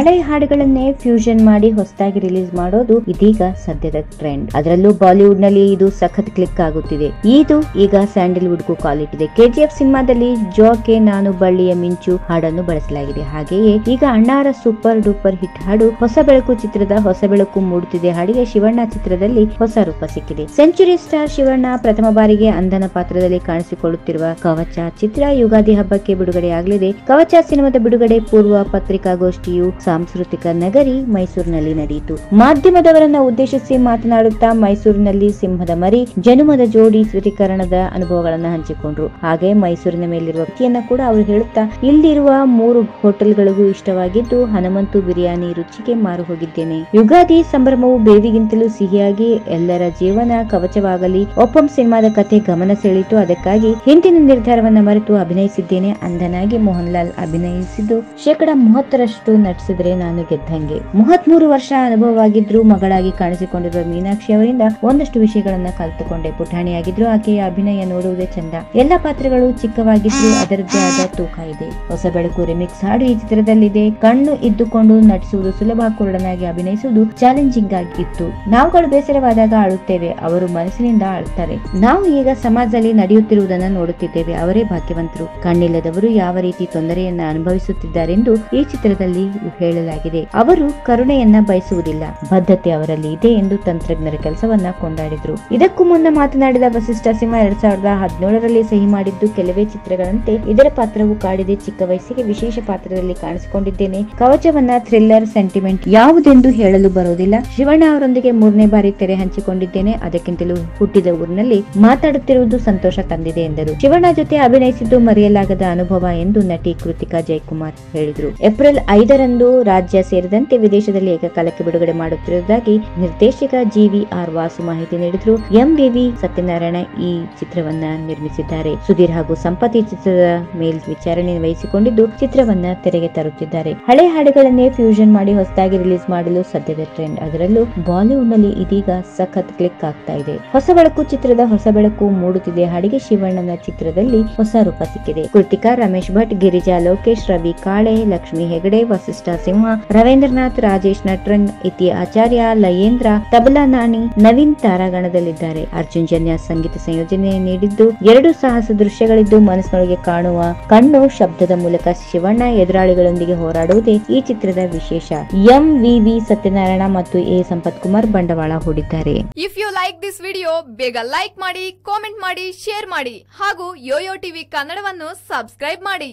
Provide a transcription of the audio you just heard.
ಹಳೆ ಹಾಡುಗಳನ್ನೇ ಫ್ಯೂಷನ್ ಮಾಡಿ ಹೊಸದಾಗಿ ರಿಲೀಸ್ ಮಾಡೋದು ಇದೀಗ ಸದ್ಯದ ಟ್ರೆಂಡ್ ಅದರಲ್ಲೂ ಬಾಲಿವುಡ್ನಲ್ಲಿ ಇದು ಸಖತ್ ಕ್ಲಿಕ್ ಆಗುತ್ತಿದೆ. ಇದು ಈಗ ಸ್ಯಾಂಡಲ್ವುಡ್ ಗೂ ಕಾಲಿಟ್ಟಿದೆ ಕೆಜಿಎಫ್ ಸಿನಿಮಾದಲ್ಲಿ ಜೋಕೆ, ನಾನು ಬಳ್ಳಿಯ ಮಿಂಚು ಹಾಡನ್ನು ಬಳಸಲಾಗಿದೆ. ಹಾಗೆಯೇ ಈಗ ಅಣ್ಣಾರ ಸೂಪರ್ ಡೂಪರ್ ಹಿಟ್ ಹಾಡು ಹೊಸ ಬೆಳಕು ಚಿತ್ರದ ಹೊಸ ಬೆಳಕು ಮೂಡುತ್ತಿದೆ. ಹಾಡಿಗೆ ಶಿವಣ್ಣ ಚಿತ್ರದಲ್ಲಿ ಹೊಸ ರೂಪ ಸಿಕ್ಕಿದೆ. ಸೆಂಚುರಿ ಸ್ಟಾರ್ ಶಿವಣ್ಣ ಪ್ರಥಮ ಬಾರಿಗೆ ಅಂಧನ ಪಾತ್ರದಲ್ಲಿ ಕಾಣಿಸಿಕೊಳ್ಳುತ್ತಿರುವ ಕವಚ ಚಿತ್ರ ಯುಗಾದಿ ಹಬ್ಬಕ್ಕೆ ಬಿಡುಗಡೆಯಾಗಲಿದೆ. ಕವಚ ಸಿನಿಮಾದ ಬಿಡುಗಡೆ ಪೂರ್ವ ಪತ್ರಿಕಾಗೋಷ್ಠಿಯು ಸಾಂಸ್ಕೃತಿಕ ನಗರಿ ಮೈಸೂರಿನಲ್ಲಿ ನಡೆಯಿತು. ಮಾಧ್ಯಮದವರನ್ನ ಉದ್ದೇಶಿಸಿ ಮಾತನಾಡುತ್ತಾ ಮೈಸೂರಿನಲ್ಲಿ ಸಿಂಹದ ಮರಿ, ಜನುಮದ ಜೋಡಿ ಸ್ವೀಕರಣದ ಅನುಭವಗಳನ್ನ ಹಂಚಿಕೊಂಡ್ರು. ಹಾಗೆ ಮೈಸೂರಿನ ಮೇಲಿರುವ ವ್ಯಕ್ತಿಯನ್ನ ಕೂಡ ಅವರು ಹೇಳುತ್ತಾ, ಇಲ್ಲಿರುವ ಮೂರು ಹೋಟೆಲ್ಗಳಿಗೂ ಇಷ್ಟವಾಗಿದ್ದು ಹನುಮಂತು ಬಿರಿಯಾನಿ ರುಚಿಗೆ ಮಾರು ಹೋಗಿದ್ದೇನೆ. ಯುಗಾದಿ ಸಂಭ್ರಮವು ಬೇವಿಗಿಂತಲೂ ಸಿಹಿಯಾಗಿ ಎಲ್ಲರ ಜೀವನ ಕವಚವಾಗಲಿ. ಒಪ್ಪಂ ಸಿನಿಮಾದ ಕಥೆ ಗಮನ ಸೆಳೆಯಿತು. ಅದಕ್ಕಾಗಿ ಹಿಂದಿನ ನಿರ್ಧಾರವನ್ನ ಮರೆತು ಅಭಿನಯಿಸಿದ್ದೇನೆ ಅಂದನಾಗಿ ಮೋಹನ್ ಲಾಲ್ ಅಭಿನಯಿಸಿದ್ದು ಶೇಕಡಾ ಮೂವತ್ತರಷ್ಟು ನಾನು ಗೆದ್ದಂಗೆ. ಮೂವತ್ಮೂರು ವರ್ಷ ಅನುಭವವಾಗಿದ್ರು ಮಗಳಾಗಿ ಕಾಣಿಸಿಕೊಂಡಿರುವ ಮೀನಾಕ್ಷಿ ಅವರಿಂದ ಒಂದಷ್ಟು ವಿಷಯಗಳನ್ನ ಕಲಿತುಕೊಂಡೆ. ಪುಟಾಣಿಯಾಗಿದ್ರು ಆಕೆಯ ಅಭಿನಯ ನೋಡುವುದೇ ಚಂದ. ಎಲ್ಲ ಪಾತ್ರಗಳು ಚಿಕ್ಕವಾಗಿದ್ರು ಅದರದ್ದೇ ಆದ ತೂಕ ಇದೆ. ಹೊಸ ಬೆಳಕು ರಿಮಿಕ್ಸ್ ಹಾಡು ಈ ಚಿತ್ರದಲ್ಲಿದೆ. ಕಣ್ಣು ಇದ್ದುಕೊಂಡು ನಟಿಸುವುದು ಸುಲಭ, ಕುರುಡನಾಗಿ ಅಭಿನಯಿಸುವುದು ಚಾಲೆಂಜಿಂಗ್ ಆಗಿತ್ತು ನಾವುಗಳು ಬೇಸರವಾದಾಗ ಅಳುತ್ತೇವೆ ಅವರು ಮನಸ್ಸಿನಿಂದ ಅಳ್ತಾರೆ ನಾವು ಈಗ ಸಮಾಜದಲ್ಲಿ ನಡೆಯುತ್ತಿರುವುದನ್ನು ನೋಡುತ್ತಿದ್ದೇವೆ, ಅವರೇ ಭಾಗ್ಯವಂತರು. ಕಣ್ಣಿಲ್ಲದವರು ಯಾವ ರೀತಿ ತೊಂದರೆಯನ್ನ ಅನುಭವಿಸುತ್ತಿದ್ದಾರೆಂದು ಈ ಚಿತ್ರದಲ್ಲಿ ಹೇಳಲಾಗಿದೆ. ಅವರು ಕರುಣೆಯನ್ನ ಬಯಸುವುದಿಲ್ಲ. ಬದ್ಧತೆ ಅವರಲ್ಲಿ ಇದೆ ಎಂದು ತಂತ್ರಜ್ಞರ ಕೆಲಸವನ್ನ ಕೊಂಡಾಡಿದ್ರು. ಇದಕ್ಕೂ ಮುನ್ನ ಮಾತನಾಡಿದ ವಸಿಷ್ಠ ಸಿಂಹ ಎರಡ್ ಸಾವಿರದ ಹದಿನೇಳರಲ್ಲಿ ಸಹಿ ಮಾಡಿದ್ದು ಕೆಲವೇ ಚಿತ್ರಗಳಂತೆ ಇದರ ಪಾತ್ರವು ಕಾಡಿದೆ. ಚಿಕ್ಕ ವಯಸ್ಸಿಗೆ ವಿಶೇಷ ಪಾತ್ರದಲ್ಲಿ ಕಾಣಿಸಿಕೊಂಡಿದ್ದೇನೆ. ಕವಚವನ್ನ ಥ್ರಿಲ್ಲರ್ ಸೆಂಟಿಮೆಂಟ್ ಯಾವುದೆಂದು ಹೇಳಲು ಬರೋದಿಲ್ಲ ಶಿವಣ್ಣ ಅವರೊಂದಿಗೆ ಮೂರನೇ ಬಾರಿ ತೆರೆ ಹಂಚಿಕೊಂಡಿದ್ದೇನೆ. ಅದಕ್ಕಿಂತಲೂ ಹುಟ್ಟಿದ ಊರಿನಲ್ಲಿ ಮಾತಾಡುತ್ತಿರುವುದು ಸಂತೋಷ ತಂದಿದೆ ಎಂದರು. ಶಿವಣ್ಣ ಜೊತೆ ಅಭಿನಯಿಸಿದ್ದು ಮರೆಯಲಾಗದ ಅನುಭವ ಎಂದು ನಟಿ ಕೃತಿಕಾ ಜಯಕುಮಾರ್ ಹೇಳಿದರು. ಏಪ್ರಿಲ್ ಐದರಂದು ರಾಜ್ಯ ಸೇರಿದಂತೆ ವಿದೇಶದಲ್ಲಿ ಏಕಕಾಲಕ್ಕೆ ಬಿಡುಗಡೆ ಮಾಡುತ್ತಿರುವುದಾಗಿ ನಿರ್ದೇಶಕ ಜಿ ವಿ ಜಿವಿಆರ್ ವಾಸು ಮಾಹಿತಿ ನೀಡಿದ್ರು. ಎಂವಿವಿ ಸತ್ಯನಾರಾಯಣ ಈ ಚಿತ್ರವನ್ನ ನಿರ್ಮಿಸಿದ್ದಾರೆ. ಸುಧೀರ್ ಹಾಗೂ ಸಂಪತಿ ಚಿತ್ರದ ಮೇಲ್ ವಿಚಾರಣೆ ವಹಿಸಿಕೊಂಡಿದ್ದು, ಚಿತ್ರವನ್ನ ತೆರೆಗೆ ತರುತ್ತಿದ್ದಾರೆ. ಹಳೆ ಹಾಡುಗಳನ್ನೇ ಫ್ಯೂಷನ್ ಮಾಡಿ ಹೊಸದಾಗಿ ರಿಲೀಸ್ ಮಾಡಲು ಸದ್ಯದ ಟ್ರೆಂಡ್ ಅದರಲ್ಲೂ ಬಾಲಿವುಡ್ನಲ್ಲಿ ಇದೀಗ ಸಖತ್ ಕ್ಲಿಕ್ ಆಗ್ತಾ ಇದೆ. ಹೊಸ ಬೆಳಕು ಚಿತ್ರದ ಹೊಸ ಬೆಳಕು ಮೂಡುತ್ತಿದೆ. ಹಾಡಿಗೆ ಶಿವಣ್ಣನ ಚಿತ್ರದಲ್ಲಿ ಹೊಸ ರೂಪ ಸಿಕ್ಕಿದೆ. ಕೃತಿಕಾ ರಮೇಶ್ ಭಟ್, ಗಿರಿಜಾ ಲೋಕೇಶ್, ರವಿ ಕಾಳೆ, ಲಕ್ಷ್ಮಿ ಹೆಗಡೆ, ವಸಿಷ್ಠ ಸಿಂಹ ರವೀಂದ್ರನಾಥ್ ರಾಜೇಶ್ ನಟ್ರಂಗ್ ಇತಿ ಆಚಾರ್ಯ ಲಯೇಂದ್ರ, ತಬಲಾ ನಾಣಿ, ನವೀನ್ ತಾರಾಗಣದಲ್ಲಿದ್ದಾರೆ. ಅರ್ಜುನ್ ಜನ್ಯ ಸಂಗೀತ ಸಂಯೋಜನೆ ನೀಡಿದ್ದು ಎರಡು ಸಾಹಸ ದೃಶ್ಯಗಳಿದ್ದು ಮನಸ್ಸಿನೊಳಗೆ ಕಾಣುವ ಕಣ್ಣು ಶಬ್ದದ ಮೂಲಕ ಶಿವಣ್ಣ ಎದುರಾಳಿಗಳೊಂದಿಗೆ ಹೋರಾಡುವುದೇ ಈ ಚಿತ್ರದ ವಿಶೇಷ. ಎಂ ವಿ ಸತ್ಯನಾರಾಯಣ ಮತ್ತು ಎ ಸಂಪತ್ ಕುಮಾರ್ ಬಂಡವಾಳ ಹೂಡಿದ್ದಾರೆ. If you like this video ಬೇಗ ಲೈಕ್ ಮಾಡಿ ಕಾಮೆಂಟ್ ಮಾಡಿ ಶೇರ್ ಮಾಡಿ ಹಾಗೂ ಯೋಯೋ ಟಿವಿ ಕನ್ನಡವನ್ನು ಸಬ್ಸ್ಕ್ರೈಬ್ ಮಾಡಿ.